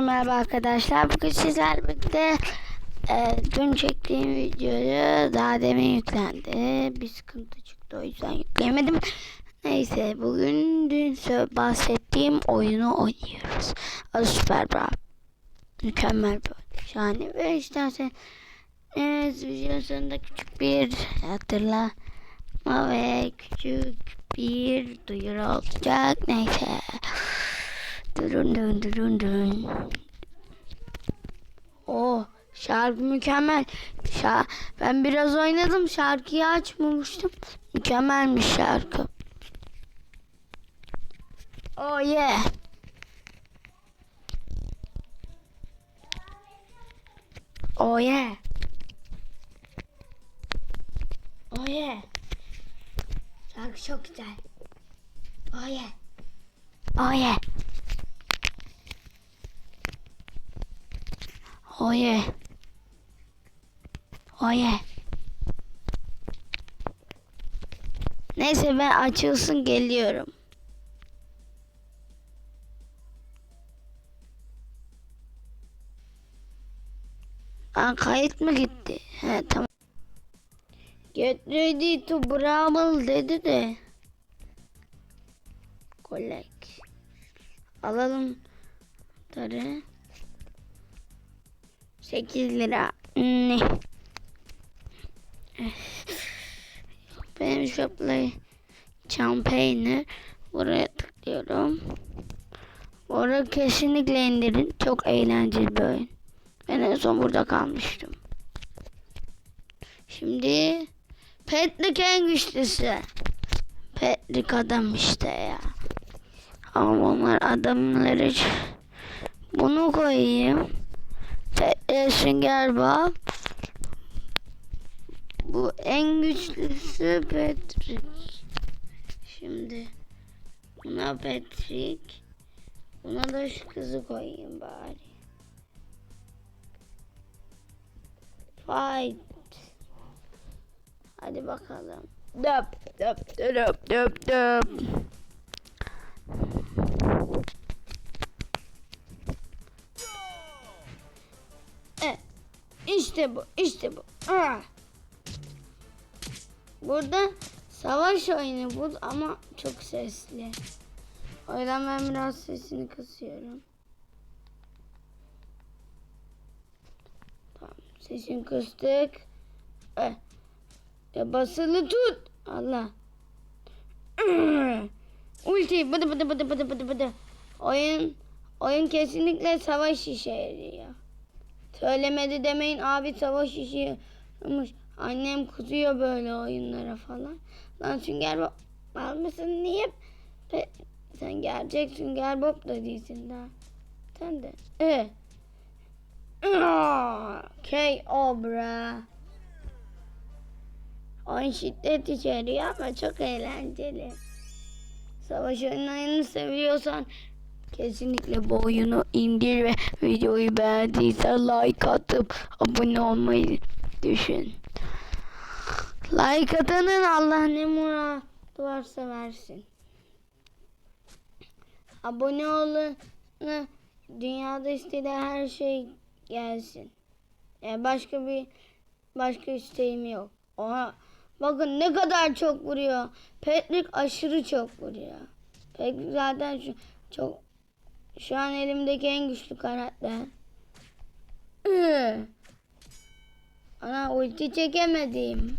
Merhaba arkadaşlar. Bugün sizlerle birlikte e, dün çektiğim videoyu daha demin yüklendi. Bir sıkıntı çıktı o yüzden yükleyemedim. Neyse bugün dün bahsettiğim oyunu oynuyoruz. Adı Super Brawl. Mükemmel bir oyun. Şahane ve istersen evet, videonun sonunda küçük bir hatırlama ve küçük bir duyuru olacak. Neyse. Durun durun durun durun. Oh şarkı mükemmel. Şa ben biraz oynadım şarkıyı açmamıştım. Mükemmelmiş şarkı. Oh yeah. Oh yeah. Oh yeah. Şarkı çok güzel. Oh yeah. Oh yeah. Yeah. Oh yeah. Neyse ben açılsın geliyorum. Aa, kayıt mı gitti? He tamam. Ready to brawl dedi de. Collect. Alalım. Tarı. 8 lira. Ne? Benim shop'la campaigner. Buraya tıklıyorum. Orada kesinlikle indirin. Çok eğlenceli bir oyun. Ben en son burada kalmıştım. Şimdi Petlik en güçlüsü. Petlik adam işte ya. Ama onlar adamları bunu koyayım. Petlik sünger bağ. Bu en güçlüsü Patrick. Şimdi buna Patrick. Buna da şu kızı koyayım bari. Fight. Hadi bakalım. Döp döp döp döp döp. İşte bu, işte bu. Ah. Burada savaş oyunu bu ama çok sesli. O yüzden ben biraz sesini kısıyorum. Tamam, sesini kıstık. Eh. Ya basılı tut. Allah. Ulti bıdı bıdı bıdı bıdı bıdı bıdı. Oyun oyun kesinlikle savaş işe yarıyor. Söylemedi demeyin abi savaş işi yapmış. Annem kızıyor böyle oyunlara falan. Lan Sünger Bob mısın niye? Pe- sen gerçek Sünger Bob da değilsin daha. Sen de. E. K.O. bra. Oyun şiddet içeriyor ama çok eğlenceli. Savaş oyunlarını seviyorsan kesinlikle bu oyunu indir ve videoyu beğendiysen like atıp abone olmayı düşün. Like atanın Allah ne muradı varsa versin. Abone olun. Dünyada istediği her şey gelsin. Yani başka bir başka isteğim yok. Oha. Bakın ne kadar çok vuruyor. Patrick aşırı çok vuruyor. Patrick zaten şu, çok şu an elimdeki en güçlü karakter. Ana ulti çekemedim.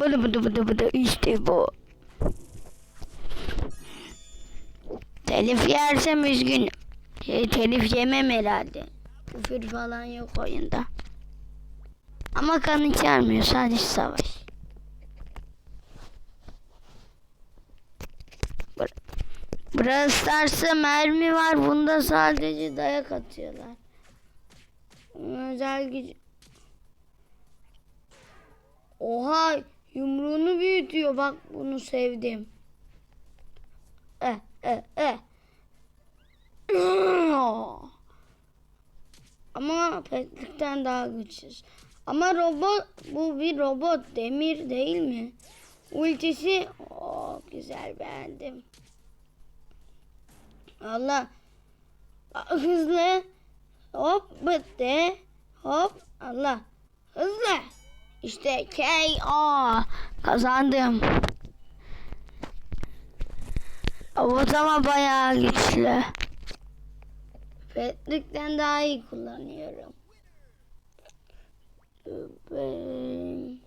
Bıdı bıdı bıdı bıdı işte bu. Telif yersem üzgünüm. Şey, telif yemem herhalde. Küfür falan yok oyunda. Ama kan içermiyor sadece savaş. Brawl Stars'ta mermi var. Bunda sadece dayak atıyorlar. Özel gücü. Oha yumruğunu büyütüyor. Bak bunu sevdim. Eh eh eh. Ama petlikten daha güçsüz. Ama robot bu bir robot demir değil mi? Ultisi o güzel beğendim. Allah hızlı Hop bitti. Hop Allah. Hızlı. İşte KO. Kazandım. O zaman bayağı güçlü. Patrick'ten daha iyi kullanıyorum. Ben...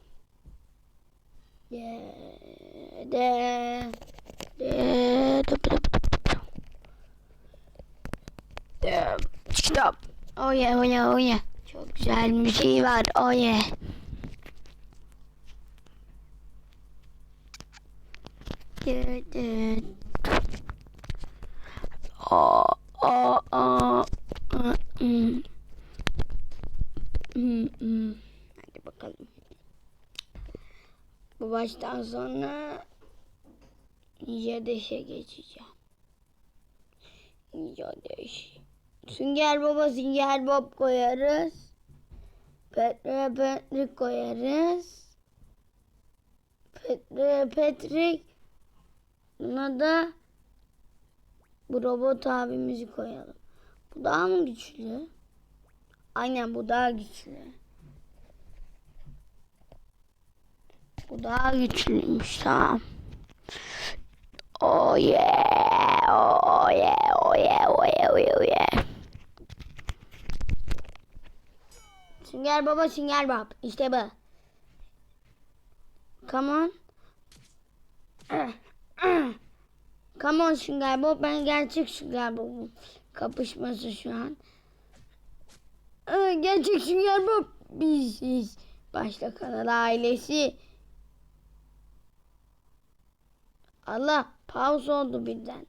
De... De... Oh yeah, oh yeah, oh yeah. Çok güzel müziği var. Oh yeah. De, de. Oh, oh, oh. Uh, mm. Hmm, hmm. Hadi bakalım. Bu baştan sonra Ninja Dash'e geçeceğim. Ninja Dash. Sünger Baba Sünger Bob koyarız. Petre Patrick koyarız. Petre Patrick. Buna da bu robot abimizi koyalım. Bu daha mı güçlü? Aynen bu daha güçlü. Bu daha güçlüymüş tamam. Oh yeah. Oh yeah. Oh yeah. Oh yeah. Oh yeah. Oh yeah. Sünger baba sünger bab. İşte bu. Come on. Come on sünger bob. Ben gerçek sünger bobum. Kapışması şu an. Aa, Gerçek sünger bob. Biziz. Başta kanal ailesi. Allah pause oldu birden.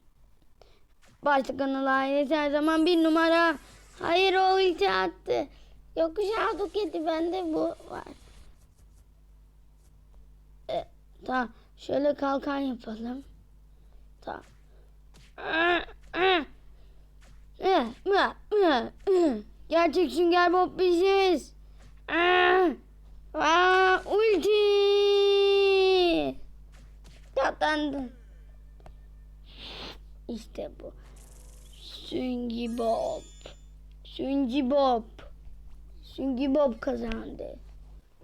Başta kanal ailesi her zaman bir numara. Hayır o ulti attı. Yokuş aldık yedi bende bu var. E, tamam şöyle kalkan yapalım. Tamam. Gerçek sünger bob biziz. Aa, ulti. Tatlandı. İşte bu. Süngü Bob. Süngü Bob. Süngü Bob kazandı.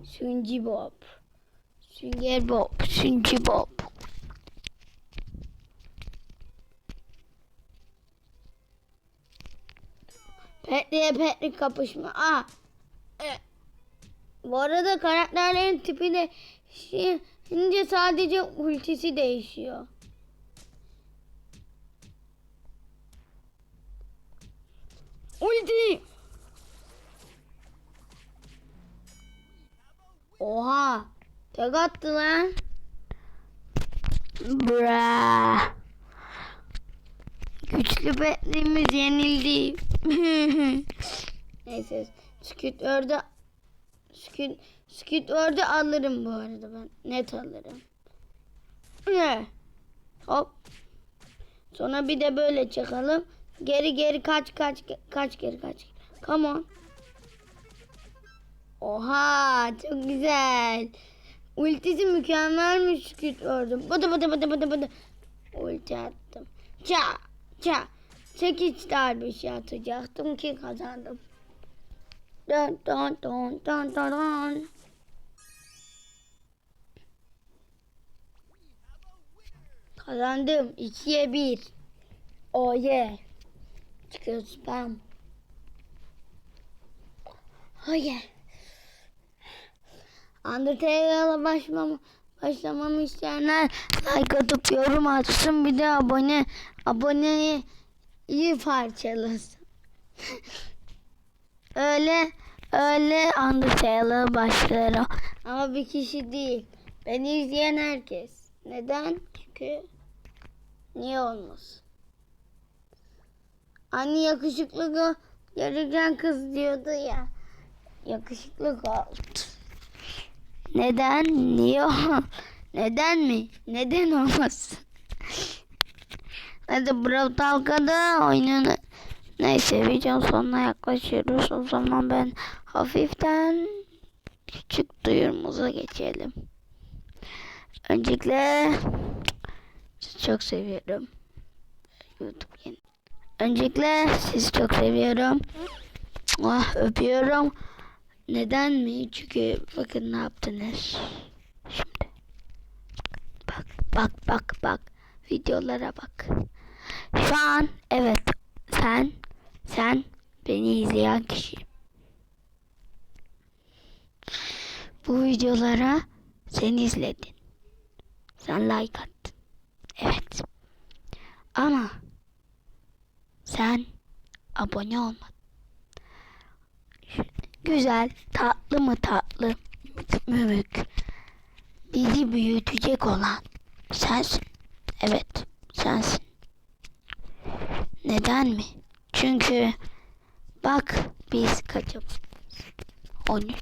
Süngü Bob. Sünger Bob. Süngü Bob. Petli'ye petli kapışma. Aa. E. Bu arada karakterlerin tipi de şimdi sadece ultisi değişiyor. Oha. Tek attı lan. Bra. Güçlü betlimiz yenildi. Neyse. Skütörde Sküt, Skütörde alırım bu arada ben. Net alırım. Ne? Hop. Sonra bir de böyle çakalım. Geri geri kaç kaç kaç geri kaç. Come on. Oha çok güzel. Ultisi mükemmelmiş Skütörde. Bıdı bıdı bıdı bıdı bıdı. Ulti attım. Ça ça. Çekiç darbesi atacaktım ki kazandım. Dun dun dun dun dun dun. Kazandım. 2'ye 1. Oh yeah. Çıkıyor spam. Oh yeah. Undertale'a başlamam, başlamamı isteyenler like atıp yorum atsın. Bir de abone aboneyi iyi parçalasın. öyle öyle Undertale'a başlarım. Ama bir kişi değil. Beni izleyen herkes. Neden? Çünkü niye olmasın? Anne yakışıklı gö- gereken kız diyordu ya. Yakışıklı oldu. Neden? Niye? Neden mi? Neden olmasın? Hadi Brawl Talka'da oyunun neyse videonun sonuna yaklaşıyoruz. O zaman ben hafiften küçük duyurumuza geçelim. Öncelikle sizi çok seviyorum. YouTube yeni. Öncelikle sizi çok seviyorum. Ah öpüyorum. Neden mi? Çünkü bakın ne yaptınız. Şimdi. Bak bak bak bak. Videolara bak. Şu an evet sen sen beni izleyen kişi. Bu videolara sen izledin. Sen like attın. Evet. Ama sen abone olmadın. Güzel, tatlı mı tatlı, mümük. Bizi büyütecek olan sensin. Evet, sensin. Neden mi? Çünkü bak biz kaçım? 13.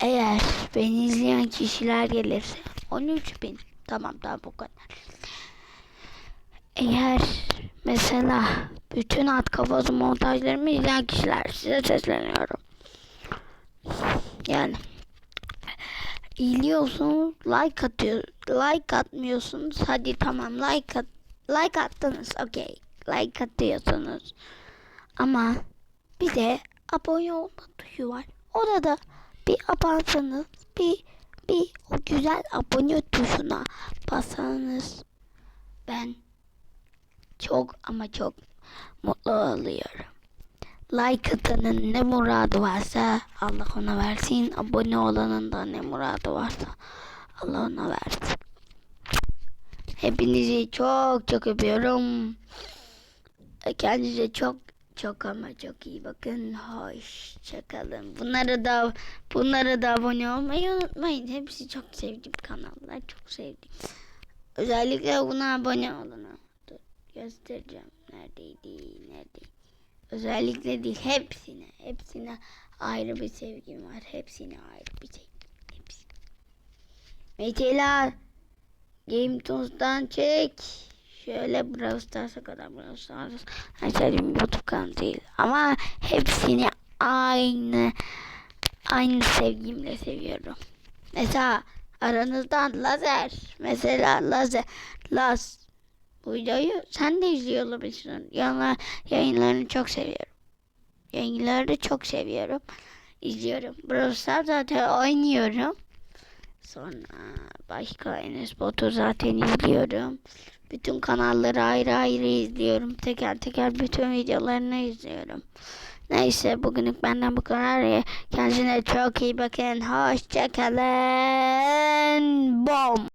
Eğer beni izleyen kişiler gelirse 13 bin. Tamam tamam bu kadar. Eğer mesela bütün at kafası montajlarımı izleyen kişiler size sesleniyorum. Yani. İzliyorsunuz like atıyor like atmıyorsunuz. Hadi tamam like at like attınız okey. Like atıyorsunuz. Ama bir de abone olma tuşu var. Orada bir abansanız bir bir o güzel abone tuşuna bassanız ben çok ama çok mutlu oluyorum. Like atanın ne muradı varsa Allah ona versin. Abone olanın da ne muradı varsa Allah ona versin. Hepinizi çok çok öpüyorum. Kendinize çok çok ama çok iyi bakın. Hoşçakalın. Bunlara da bunlara da abone olmayı unutmayın. Hepsi çok sevdiğim kanallar. Çok sevdim. Özellikle buna abone olun. Dur göstereceğim. Neredeydi? Neredeydi? Özellikle değil hepsine. Hepsine ayrı bir sevgim var. Hepsine ayrı bir sevgim. Hepsine. Mesela Game Toons'tan çek. Şöyle Brawl Stars'a kadar Brawl Stars. Açarım YouTube kanalı değil. Ama hepsini aynı aynı sevgimle seviyorum. Mesela aranızdan lazer. Mesela lazer. Laz. Bu videoyu sen de izliyor olabilirsin. Yana yayınlarını çok seviyorum. Yayınlarını çok seviyorum. İzliyorum. Brawl zaten oynuyorum. Sonra başka Enes Batur zaten izliyorum. Bütün kanalları ayrı ayrı izliyorum. Teker teker bütün videolarını izliyorum. Neyse bugünlük benden bu kadar. Kendinize çok iyi bakın. Hoşçakalın. Bom.